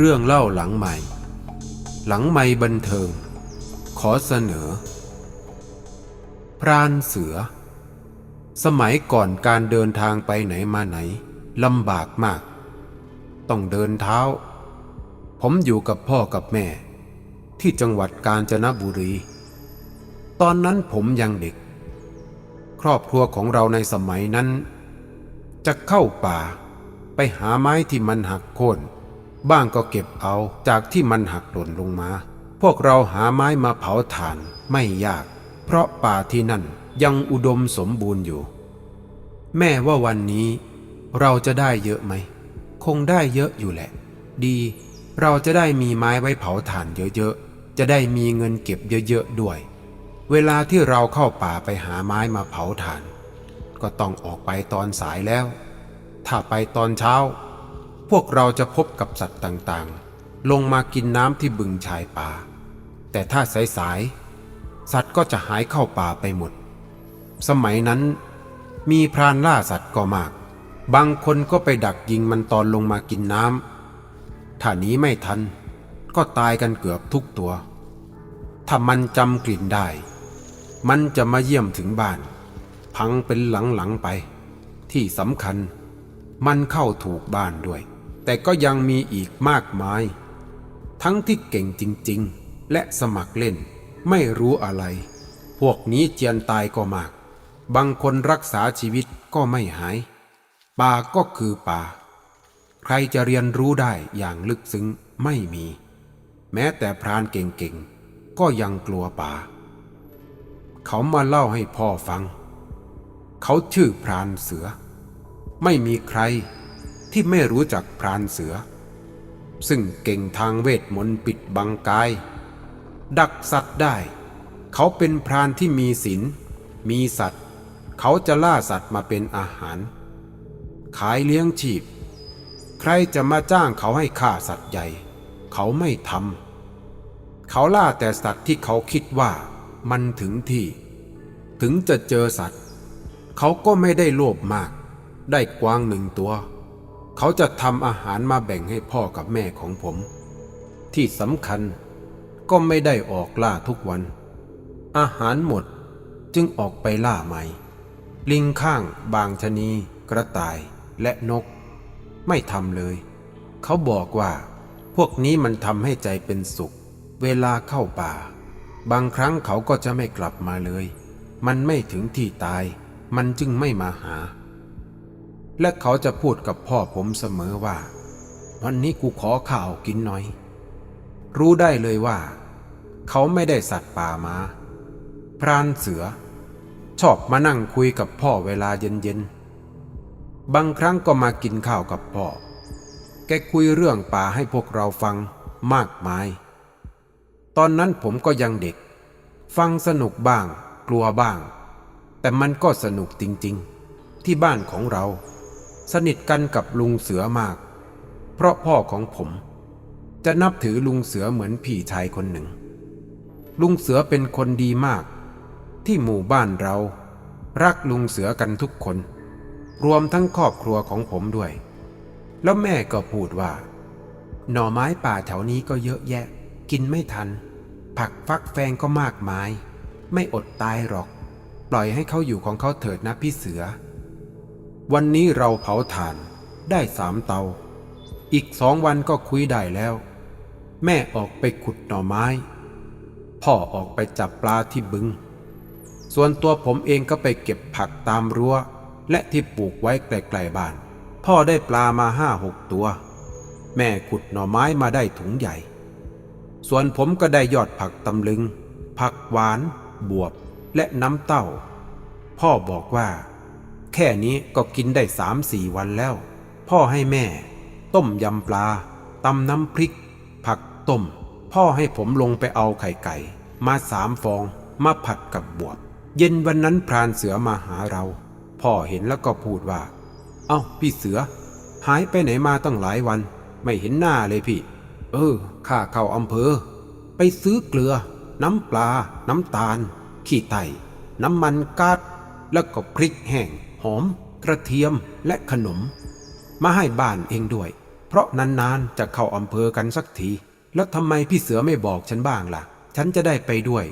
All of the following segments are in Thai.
เรื่องเล่าหลังใหม่ หลังไม่บันเทิง ขอเสนอ พรานเสือ สมัยก่อนการเดินทางไปไหนมาไหนลำบากมาก ต้องเดินเท้า ผมอยู่กับพ่อกับแม่ ที่จังหวัดกาญจนบุรี ตอนนั้นผมยังเด็ก ครอบครัวของเราในสมัยนั้น จะเข้าป่าไปหาไม้ที่มันหักโค่น บ้างก็เก็บเอาจากที่มันหักหล่นลงมา พวกเราหาไม้มาเผาถ่านไม่ยาก เพราะป่าที่นั่นยังอุดมสมบูรณ์อยู่ แม่ว่าวันนี้เราจะได้เยอะไหม คงได้เยอะอยู่แหละ ดี เราจะได้มีไม้ไว้เผาถ่านเยอะๆ จะได้มีเงินเก็บเยอะๆด้วย เวลาที่เราเข้าป่าไปหาไม้มาเผาถ่าน ก็ต้องออกไปตอนสายแล้ว ถ้าไปตอนเช้า พวกเราจะพบกับสัตว์ต่างๆ ลงมากินน้ำที่บึงชายป่า แต่ถ้าสายๆสัตว์ก็จะหายเข้าป่าไปหมด สมัยนั้น มีพรานล่าสัตว์ก็มาก บางคนก็ไปดักยิงมันตอนลงมากินน้ำถ้านี้ไม่ทัน ก็ตายกันเกือบทุกตัว ถ้ามันจำกลิ่นได้ มันจะมาเยี่ยมถึงบ้าน พังเป็นหลังๆไป ที่สำคัญมันเข้าถูกบ้านด้วย แต่ก็ยังมีอีกมากมาย ทั้งที่เก่งจริงๆ และสมัครเล่น ไม่รู้อะไร พวกนี้เจียนตายก็มาก บางคนรักษาชีวิตก็ไม่หาย ป่าก็คือป่า ใครจะเรียนรู้ได้อย่างลึกซึ้งไม่มี แม้แต่พรานเก่งๆ ก็ยังกลัวป่า เขามาเล่าให้พ่อฟัง เขาชื่อพรานเสือ ไม่มีใคร ที่ไม่รู้จักพรานเสือ ซึ่งเก่งทางเวทมนต์ปิดบังกาย ดักสัตว์ได้ เขาเป็นพรานที่มีศีลมีสัตว์ เขาจะล่าสัตว์มาเป็นอาหาร ขายเลี้ยงชีพ ใครจะมาจ้างเขาให้ฆ่าสัตว์ใหญ่ เขาไม่ทำเขาล่าแต่สัตว์ที่เขาคิดว่ามันถึงที่ ถึงจะเจอสัตว์ เขาก็ไม่ได้โลภมาก ได้กวางหนึ่งตัว เขาจะทำอาหารมาแบ่งให้พ่อกับแม่ของผม ที่สำคัญก็ไม่ได้ออกล่าทุกวัน อาหารหมดจึงออกไปล่าใหม่ ลิงข้างบางชนีกระต่ายและนก ไม่ทำเลย เขาบอกว่า พวกนี้มันทำให้ใจเป็นสุข เวลาเข้าป่า บางครั้งเขาก็จะไม่กลับมาเลย มันไม่ถึงที่ตาย มันจึงไม่มาหา และเขาจะพูดกับพ่อผมเสมอว่า วันนี้กูขอข้าวกินหน่อย รู้ได้เลยว่า เขาไม่ได้สัตว์ป่ามา พรานเสือ ชอบมานั่งคุยกับพ่อเวลาเย็นๆ บางครั้งก็มากินข้าวกับพ่อ แกคุยเรื่องป่าให้พวกเราฟังมากมาย ตอนนั้นผมก็ยังเด็ก ฟังสนุกบ้าง กลัวบ้าง แต่มันก็สนุกจริงๆ ที่บ้านของเรา สนิทกันกับลุงเสือมาก เพราะพ่อของผม จะนับถือลุงเสือเหมือนพี่ชายคนหนึ่ง ลุงเสือเป็นคนดีมาก ที่หมู่บ้านเรา รักลุงเสือกันทุกคน รวมทั้งครอบครัวของผมด้วย แล้วแม่ก็พูดว่า หน่อไม้ป่าแถวนี้ก็เยอะแยะ กินไม่ทัน ผักฟักแฟงก็มากมาย ไม่อดตายหรอก ปล่อยให้เขาอยู่ของเขาเถิดนะพี่เสือ วันนี้เราเผาถ่านได้สามเตา อีกสองวันก็คุยได้แล้ว แม่ออกไปขุดหน่อไม้ พ่อออกไปจับปลาที่บึง ส่วนตัวผมเองก็ไปเก็บผักตามรั้ว และที่ปลูกไว้ไกลๆบ้าน พ่อได้ปลามาห้าหกตัว แม่ขุดหน่อไม้มาได้ถุงใหญ่ ส่วนผมก็ได้ยอดผักตำลึง ผักหวาน บวบและน้ำเต้า พ่อบอกว่า แค่นี้ก็กินได้สามสี่วันแล้ว พ่อให้แม่ ต้มยำปลาตำน้ำพริก ผักต้ม พ่อให้ผมลงไปเอาไข่ไก่ มาสามฟองมาผัดกับบวบ เย็นวันนั้นพรานเสือมาหาเรา พ่อเห็นแล้วก็พูดว่า เอ้าพี่เสือ หายไปไหนมาตั้งหลายวัน ไม่เห็นหน้าเลยพี่ เออข้าเข้าอำเภอ ไปซื้อเกลือ น้ำปลา น้ำตาล ขี้ไตน้ำมันกาดแล้วก็พริกแห้ง อม กระเทียมและขนม มาให้บ้านเองด้วย เพราะนานๆจะเข้าอำเภอกันสักที แล้วทำไมพี่เสือไม่บอกฉันบ้างล่ะ ฉันจะได้ไปด้วย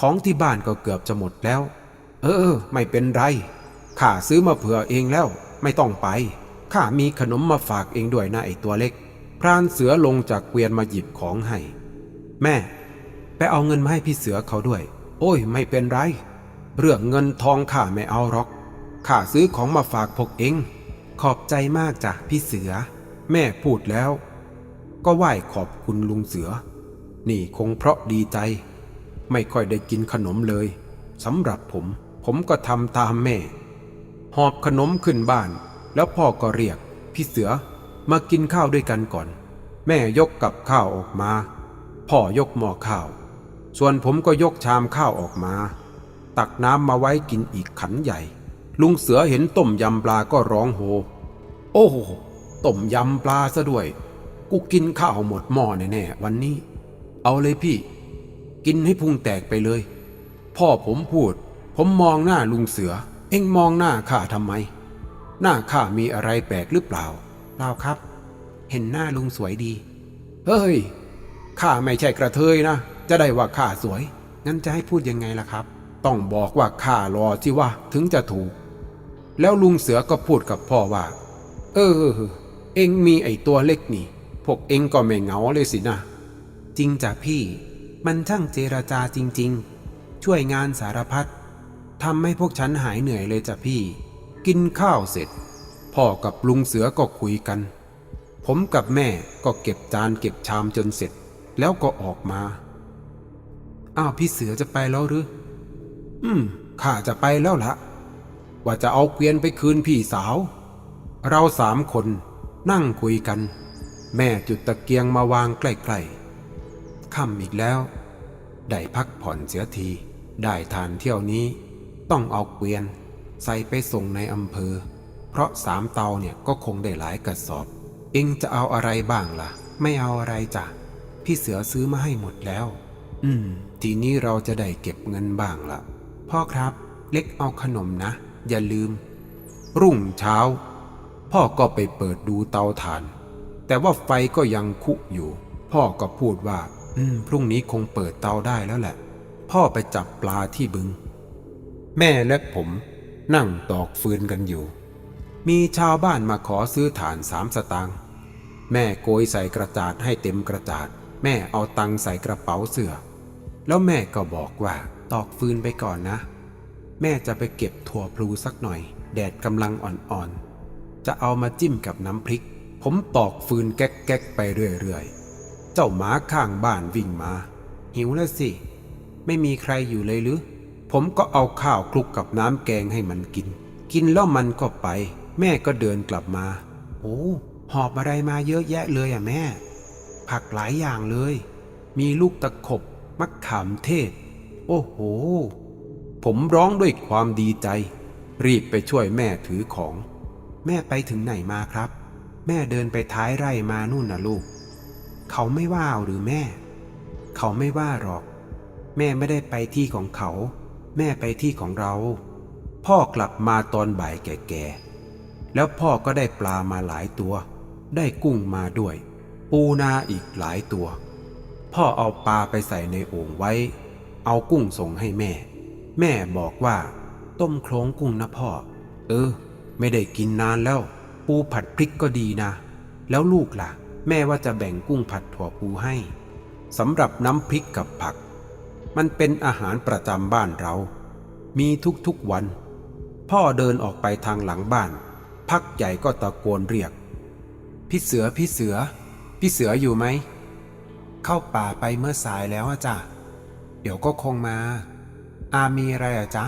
ของที่บ้านก็เกือบจะหมดแล้วเออเออ ไม่เป็นไรข้าซื้อมาเผื่อเองแล้ว ไม่ต้องไปข้ามีขนมมาฝากเองด้วยนะไอตัวเล็ก พรานเสือลงจากเกวียนมาหยิบของให้ แม่ ไปเอาเงินมาให้พี่เสือเขาด้วย โอ้ย ไม่เป็นไร เรื่องเงินทองข้าไม่เอาหรอก ข้าซื้อของมาฝากพวกเอง ขอบใจมากจ้ะพี่เสือ แม่พูดแล้ว ก็ไหว้ขอบคุณลุงเสือ นี่คงเพราะดีใจ ไม่ค่อยได้กินขนมเลยสำหรับผม ผมก็ทำตามแม่ หอบขนมขึ้นบ้าน แล้วพ่อก็เรียก พี่เสือมากินข้าวด้วยกันก่อน แม่ยกกับข้าวออกมา พ่อยกหม้อข้าว ส่วนผมก็ยกชามข้าวออกมา ตักน้ำมาไว้กินอีกขันใหญ่ ลุงเสือเห็นต้มยำปลาก็ร้องโห โอ้โหต้มยำปลาซะด้วย กูกินข้าวหมดหม้อแน่ๆวันนี้ เอาเลยพี่ กินให้พุงแตกไปเลย พ่อผมพูด ผมมองหน้าลุงเสือ เอ็งมองหน้าข้าทำไม หน้าข้ามีอะไรแปลกหรือเปล่า เปล่าครับ เห็นหน้าลุงสวยดี เฮ้ยข้าไม่ใช่กระเทยนะ จะได้ว่าข้าสวย งั้นจะให้พูดยังไงล่ะครับ ต้องบอกว่าข้ารอที่ว่าถึงจะถูก แล้วลุงเสือก็พูดกับพ่อว่า เออ เอ็งมีไอ้ตัวเล็กนี่ พวกเอ็งก็ไม่เหงาเลยสินะ จริงจ้ะพี่ มันช่างเจรจาจริง ๆ ช่วยงานสารพัดทำให้พวกฉันหายเหนื่อยเลยจ้ะพี่ กินข้าวเสร็จ พ่อกับลุงเสือก็คุยกัน ผมกับแม่ก็เก็บจานเก็บชามจนเสร็จ แล้วก็ออกมา อ้าวพี่เสือจะไปแล้วหรือ อืมข้าจะไปแล้วละ ว่าจะเอาเกวียนไปคืนพี่สาว เราสามคนนั่งคุยกัน แม่จุดตะเกียงมาวางใกล้ๆค่ำอีกแล้ว ได้พักผ่อนเสียที ได้ทานเที่ยวนี้ ต้องเอาเกวียน ใส่ไปส่งในอำเภอ เพราะสามเตาเนี่ยก็คงได้หลายกระสอบ เองจะเอาอะไรบ้างล่ะ ไม่เอาอะไรจ้ะพี่เสือซื้อมาให้หมดแล้ว อืม ทีนี้เราจะได้เก็บเงินบ้างล่ะพ่อครับ เล็กเอาขนมนะ อย่าลืม รุ่งเช้า พ่อก็ไปเปิดดูเตาถ่าน แต่ว่าไฟก็ยังคุอยู่ พ่อก็พูดว่า อืม พรุ่งนี้คงเปิดเตาได้แล้วแหละ พ่อไปจับปลาที่บึง แม่และผมนั่งตอกฟืนกันอยู่ มีชาวบ้านมาขอซื้อถ่านสามสตางค์แม่โกยใส่กระจาดให้เต็มกระจาด แม่เอาตังใส่กระเป๋าเสื้อแล้วแม่ก็บอกว่า ตอกฟืนไปก่อนนะ แม่จะไปเก็บถั่วพลูสักหน่อย แดดกำลังอ่อนๆ จะเอามาจิ้มกับน้ำพริก ผมตอกฟืนแก๊กๆไปเรื่อยๆ เจ้าหมาข้างบ้านวิ่งมา หิวแล้วสิ ไม่มีใครอยู่เลยหรือ ผมก็เอาข้าวคลุกกับน้ำแกงให้มันกิน กินแล้วมันก็ไป แม่ก็เดินกลับมา โอ้หอบอะไรมาเยอะแยะเลยอะแม่ ผักหลายอย่างเลย มีลูกตะขบมะขามเทศ โอ้โห ผมร้องด้วยความดีใจ รีบไปช่วยแม่ถือของ แม่ไปถึงไหนมาครับ แม่เดินไปท้ายไร่มานู่นนะลูก เขาไม่ว่าหรือแม่ เขาไม่ว่าหรอก แม่ไม่ได้ไปที่ของเขา แม่ไปที่ของเรา พ่อกลับมาตอนบ่ายแก่ๆแล้วพ่อก็ได้ปลามาหลายตัว ได้กุ้งมาด้วย ปูนาอีกหลายตัว พ่อเอาปลาไปใส่ในโอ่งไว้ เอากุ้งส่งให้แม่ แม่บอกว่า ต้มโครงกุ้งนะพ่อ เออ ไม่ได้กินนานแล้ว ปูผัดพริกก็ดีนะ แล้วลูกล่ะ แม่ว่าจะแบ่งกุ้งผัดถั่วปูให้สำหรับน้ำพริกกับผัก มันเป็นอาหารประจำบ้านเรา มีทุกๆวัน พ่อเดินออกไปทางหลังบ้าน พักใหญ่ก็ตะโกนเรียก พี่เสือพี่เสือ พี่เสืออยู่ไหม เข้าป่าไปเมื่อสายแล้วอะจ้ะเดี๋ยวก็คงมา อามีอะไรอะจ๊ะ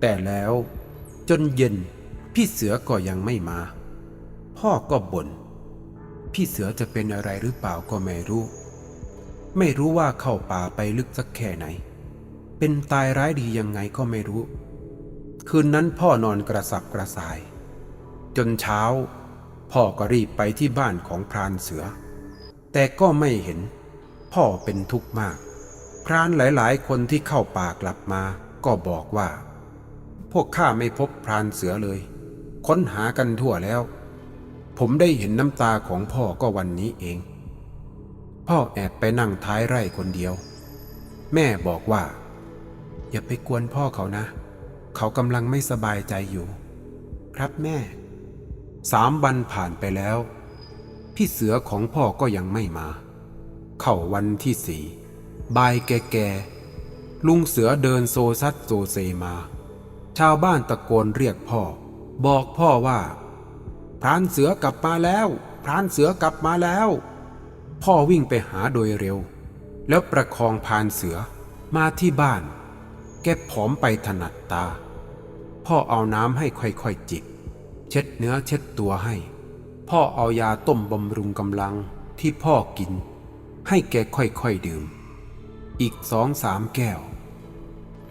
แต่แล้วจนเย็นพี่เสือก็ยังไม่มา พ่อก็บน่นพี่เสือจะเป็นอะไรหรือเปล่าก็ไม่รู้ ไม่รู้ว่าเข้าป่าไปลึกสักแค่ไหน เป็นตายร้ายดียังไงก็ไม่รู้ คืนนั้นพ่อนอนกระสับกระส่าย จนเช้า พ่อก็รีบไปที่บ้านของพรานเสือ แต่ก็ไม่เห็น พ่อเป็นทุกข์มาก พรานหลายๆ คนที่เข้าป่ากลับมาก็บอกว่า พวกข้าไม่พบพรานเสือเลย ค้นหากันทั่วแล้ว ผมได้เห็นน้ำตาของพ่อก็วันนี้เอง พ่อแอบไปนั่งท้ายไร่คนเดียว แม่บอกว่า อย่าไปกวนพ่อเขานะ เขากำลังไม่สบายใจอยู่ ครับแม่ สามวันผ่านไปแล้ว พี่เสือของพ่อก็ยังไม่มา เข้าวันที่สี่ บายแก่ๆลุงเสือเดินโซซัดโซเซมา ชาวบ้านตะโกนเรียกพ่อ บอกพ่อว่า พรานเสือกลับมาแล้ว พรานเสือกลับมาแล้ว พ่อวิ่งไปหาโดยเร็ว แล้วประคองพรานเสือมาที่บ้าน แกผอมไปถนัดตา พ่อเอาน้ำให้ค่อยๆจิบเช็ดเนื้อเช็ดตัวให้ พ่อเอายาต้มบำรุงกำลังที่พ่อกิน ให้แกค่อยๆดื่ม อีกสองสามแก้ว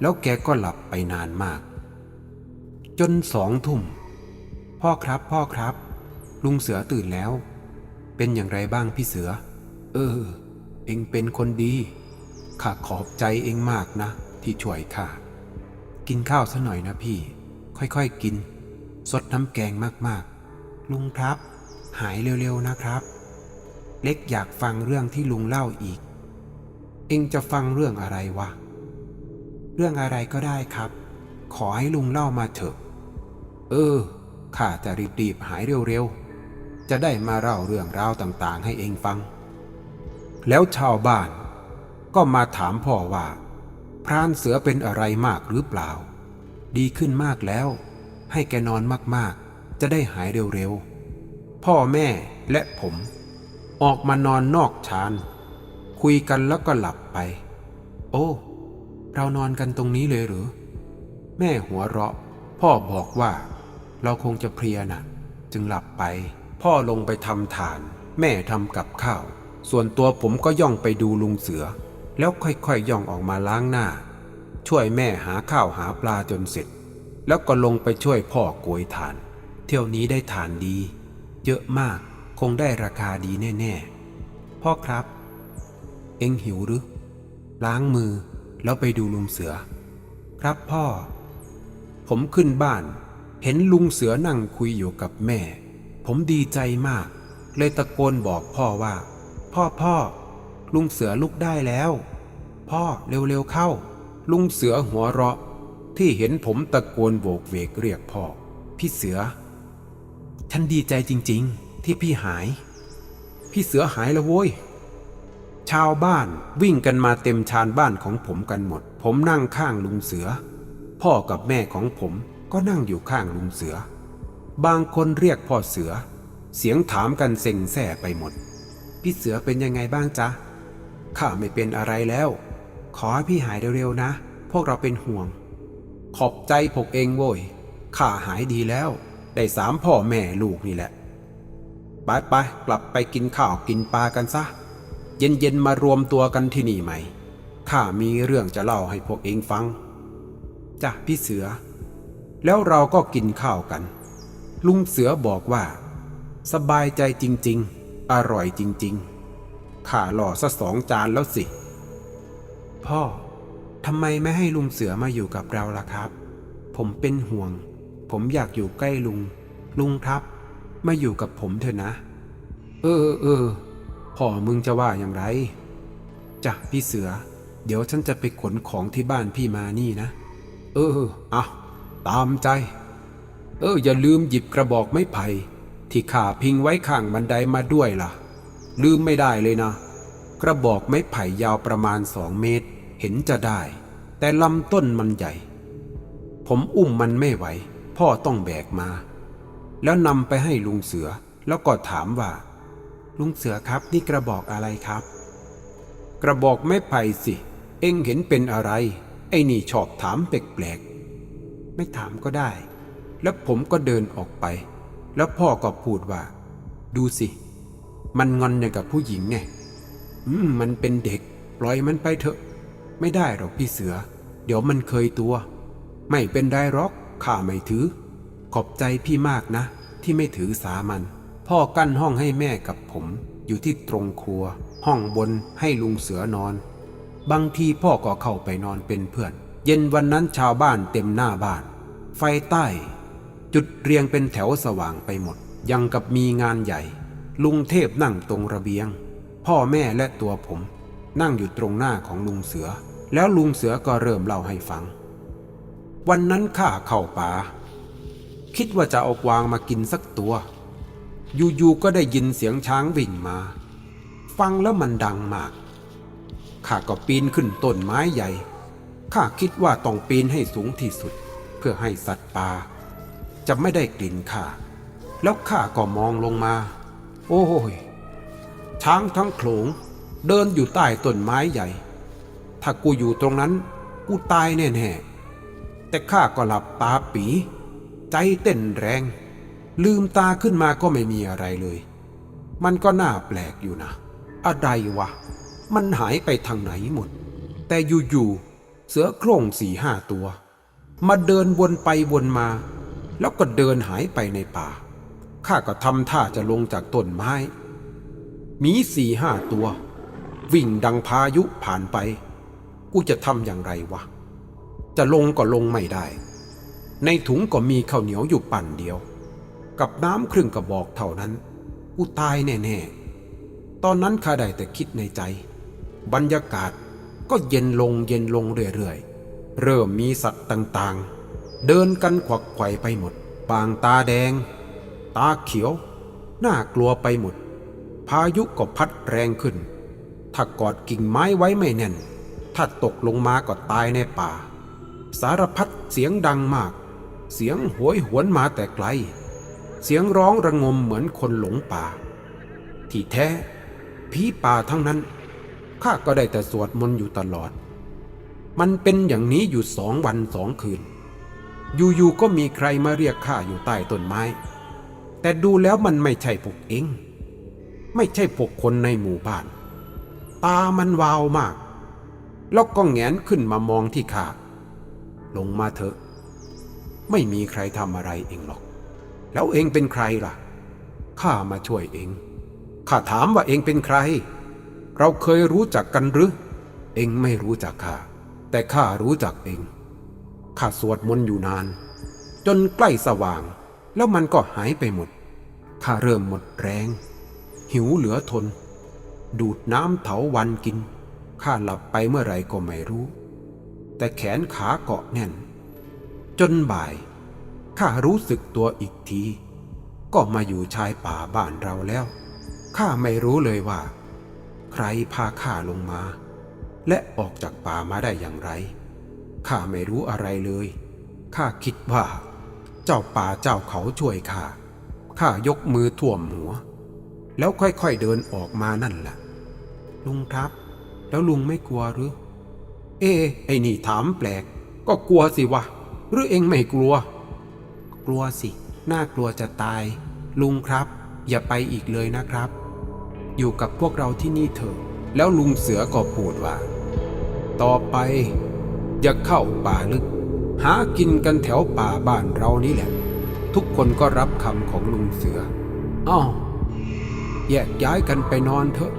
แล้วแกก็หลับไปนานมาก จนสองทุ่ม พ่อครับพ่อครับ ลุงเสือตื่นแล้ว เป็นอย่างไรบ้างพี่เสือ เออ เองเป็นคนดีข้าขอบใจเองมากนะ ที่ช่วยข้ากินข้าวซะหน่อยนะพี่ ค่อยๆกิน สดน้ำแกงมากๆ ลุงครับ หายเร็วๆนะครับ เล็กอยากฟังเรื่องที่ลุงเล่าอีก เองจะฟังเรื่องอะไรวะ เรื่องอะไรก็ได้ครับ ขอให้ลุงเล่ามาเถอะ เออ ข้าจะรีบๆหายเร็วๆ จะได้มาเล่าเรื่องราวต่างๆ ให้เองฟัง แล้วชาวบ้านก็มาถามพ่อว่า พรานเสือเป็นอะไรมากหรือเปล่า ดีขึ้นมากแล้ว ให้แกนอนมากๆ จะได้หายเร็วๆ พ่อแม่และผม ออกมานอนนอกชาน คุยกันแล้วก็หลับไป โอ้ เรานอนกันตรงนี้เลยหรือ แม่หัวเราะ พ่อบอกว่า เราคงจะเพลียนะจึงหลับไป พ่อลงไปทำฐาน แม่ทำกับข้าว ส่วนตัวผมก็ย่องไปดูลุงเสือ แล้วค่อยๆย่องออกมาล้างหน้า ช่วยแม่หาข้าวหาปลาจนเสร็จ แล้วก็ลงไปช่วยพ่อโกยถ่าน เที่ยวนี้ได้ถ่านดี เยอะมากคงได้ราคาดีแน่ ๆ พ่อครับ เอ็งหิวหรือ ล้างมือแล้วไปดูลุงเสือ ครับพ่อ ผมขึ้นบ้าน เห็นลุงเสือนั่งคุยอยู่กับแม่ ผมดีใจมาก เลยตะโกนบอกพ่อว่า พ่อพ่อ ลุงเสือลุกได้แล้ว พ่อเร็วๆเข้า ลุงเสือหัวเราะ ที่เห็นผมตะโกนโบกเวกเรียกพ่อ พี่เสือ ฉันดีใจจริง ๆ ที่พี่หาย พี่เสือหายแล้วโว้ย ชาวบ้านวิ่งกันมาเต็มชานบ้านของผมกันหมด ผมนั่งข้างลุงเสือ พ่อกับแม่ของผมก็นั่งอยู่ข้างลุงเสือ บางคนเรียกพ่อเสือ เสียงถามกันเซ็งแส่ไปหมด พี่เสือเป็นยังไงบ้างจ๊ะ ข้าไม่เป็นอะไรแล้ว ขอให้พี่หายเร็วๆนะ พวกเราเป็นห่วง ขอบใจพกเองโว้ย ข้าหายดีแล้ว ได้สามพ่อแม่ลูกนี่แหละ ไปไปๆกลับไปกินข้าวกินปลากันซะ เย็นๆมารวมตัวกันที่นี่ใหม ข้ามีเรื่องจะเล่าให้พวกเองฟัง จ้ะพี่เสือ แล้วเราก็กินข้าวกัน ลุงเสือบอกว่า สบายใจจริงๆ อร่อยจริงๆ ข้าหล่อซะสองจานแล้วสิ พ่อทำไมไม่ให้ลุงเสือมาอยู่กับเราล่ะครับ ผมเป็นห่วง ผมอยากอยู่ใกล้ลุง ลุงครับ มาอยู่กับผมเถอะนะ เออเออ พ่อมึงจะว่าอย่างไรจ้ะพี่เสือ เดี๋ยวฉันจะไปขนของที่บ้านพี่มานี่นะ เออเอาตามใจ เออ อย่าลืมหยิบกระบอกไม้ไผ่ที่ข้าพิงไว้ข้างบันไดมาด้วยล่ะ ลืมไม่ได้เลยนะ กระบอกไม้ไผ่ยาวประมาณสองเมตร เห็นจะได้ แต่ลำต้นมันใหญ่ ผมอุ้มมันไม่ไหว พ่อต้องแบกมา แล้วนำไปให้ลุงเสือแล้วก็ถามว่า ลุงเสือครับนี่กระบอกอะไรครับ กระบอกไม้ไผ่สิ เอ็งเห็นเป็นอะไร ไอ้นี่ชอบถามแปลกๆไม่ถามก็ได้ แล้วผมก็เดินออกไป แล้วพ่อก็พูดว่า ดูสิ มันงอนอย่างกับผู้หญิงไงอืมมันเป็นเด็ก ปล่อยมันไปเถอะ ไม่ได้หรอกพี่เสือ เดี๋ยวมันเคยตัว ไม่เป็นไรหรอกข้าไม่ถือ ขอบใจพี่มากนะ ที่ไม่ถือสามัน พ่อกั้นห้องให้แม่กับผมอยู่ที่ตรงครัว ห้องบนให้ลุงเสือนอน บางทีพ่อก็เข้าไปนอนเป็นเพื่อน เย็นวันนั้นชาวบ้านเต็มหน้าบ้าน ไฟใต้ จุดเรียงเป็นแถวสว่างไปหมด ยังกับมีงานใหญ่ ลุงเทพนั่งตรงระเบียง พ่อแม่และตัวผม นั่งอยู่ตรงหน้าของลุงเสือ แล้วลุงเสือก็เริ่มเล่าให้ฟัง วันนั้นข้าเข้าป่าคิดว่าจะเอากวางมากินสักตัว อยู่ๆก็ได้ยินเสียงช้างวิ่งมา ฟังแล้วมันดังมาก ข้าก็ปีนขึ้นต้นไม้ใหญ่ ข้าคิดว่าต้องปีนให้สูงที่สุด เพื่อให้สัตว์ป่าจะไม่ได้กลิ่นข้า แล้วข้าก็มองลงมา โอ้ย ช้างทั้งโขลงเดินอยู่ใต้ต้นไม้ใหญ่ ถ้ากูอยู่ตรงนั้น กูตายแน่ๆแต่ข้าก็หลับตาปี ใจเต้นแรง ลืมตาขึ้นมาก็ไม่มีอะไรเลย มันก็น่าแปลกอยู่นะ อะไรวะ มันหายไปทางไหนหมด แต่อยู่ๆ เสือโคร่งสี่ห้าตัว มาเดินวนไปวนมา แล้วก็เดินหายไปในป่า ข้าก็ทำท่าจะลงจากต้นไม้ มีสี่ห้าตัว วิ่งดังพายุผ่านไป กูจะทำอย่างไรวะ จะลงก็ลงไม่ได้ ในถุงก็มีข้าวเหนียวอยู่ปั่นเดียว กับน้ำครึ่งกระบอกเท่านั้นกูตายแน่ๆ ตอนนั้นข้าได้แต่คิดในใจ บรรยากาศก็เย็นลงเย็นลงเรื่อยๆ เริ่มมีสัตว์ต่างๆ เดินกันขวักไขว่ไปหมดบางตาแดง ตาเขียว น่ากลัวไปหมด พายุก็พัดแรงขึ้น ถ้ากอดกิ่งไม้ไว้ไม่แน่น ถ้าตกลงมาก็ตายในป่า สารพัดเสียงดังมาก เสียงโหยหวนมาแต่ไกล เสียงร้องระงมเหมือนคนหลงป่า ที่แท้ผีป่าทั้งนั้น ข้าก็ได้แต่สวดมนต์อยู่ตลอด มันเป็นอย่างนี้อยู่สองวันสองคืน อยู่ๆก็มีใครมาเรียกข้าอยู่ใต้ต้นไม้ แต่ดูแล้วมันไม่ใช่พวกเองไม่ใช่พวกคนในหมู่บ้าน ตามันวาวมาก แล้วก็แงนขึ้นมามองที่ข้าลงมาเถอะ ไม่มีใครทำอะไรเองหรอก แล้วเองเป็นใครล่ะ ข้ามาช่วยเอง ข้าถามว่าเองเป็นใคร เราเคยรู้จักกันหรือ เองไม่รู้จักข้า แต่ข้ารู้จักเอง ข้าสวดมนต์อยู่นาน จนใกล้สว่าง แล้วมันก็หายไปหมด ข้าเริ่มหมดแรง หิวเหลือทน ดูดน้ำเถาวันกิน ข้าหลับไปเมื่อไรก็ไม่รู้ แต่แขนขาเกาะแน่น จนบ่าย ข้ารู้สึกตัวอีกที ก็มาอยู่ชายป่าบ้านเราแล้ว ข้าไม่รู้เลยว่า ใครพาข้าลงมา และออกจากป่ามาได้อย่างไร ข้าไม่รู้อะไรเลย ข้าคิดว่า เจ้าป่าเจ้าเขาช่วยข้า ข้ายกมือท่วมหัว แล้วค่อยๆเดินออกมานั่นแหละลุงครับ แล้วลุงไม่กลัวหรือ เอ ไอ้นี่ถามแปลก ก็กลัวสิวะ หรือเองไม่กลัว กลัวสิ น่ากลัวจะตาย ลุงครับ อย่าไปอีกเลยนะครับ อยู่กับพวกเราที่นี่เถอะ แล้วลุงเสือก็พูดว่า ต่อไป อย่าเข้าป่าลึก หากินกันแถวป่าบ้านเรานี่แหละ ทุกคนก็รับคำของลุงเสืออ้าวแยกย้ายกันไปนอนเถอะ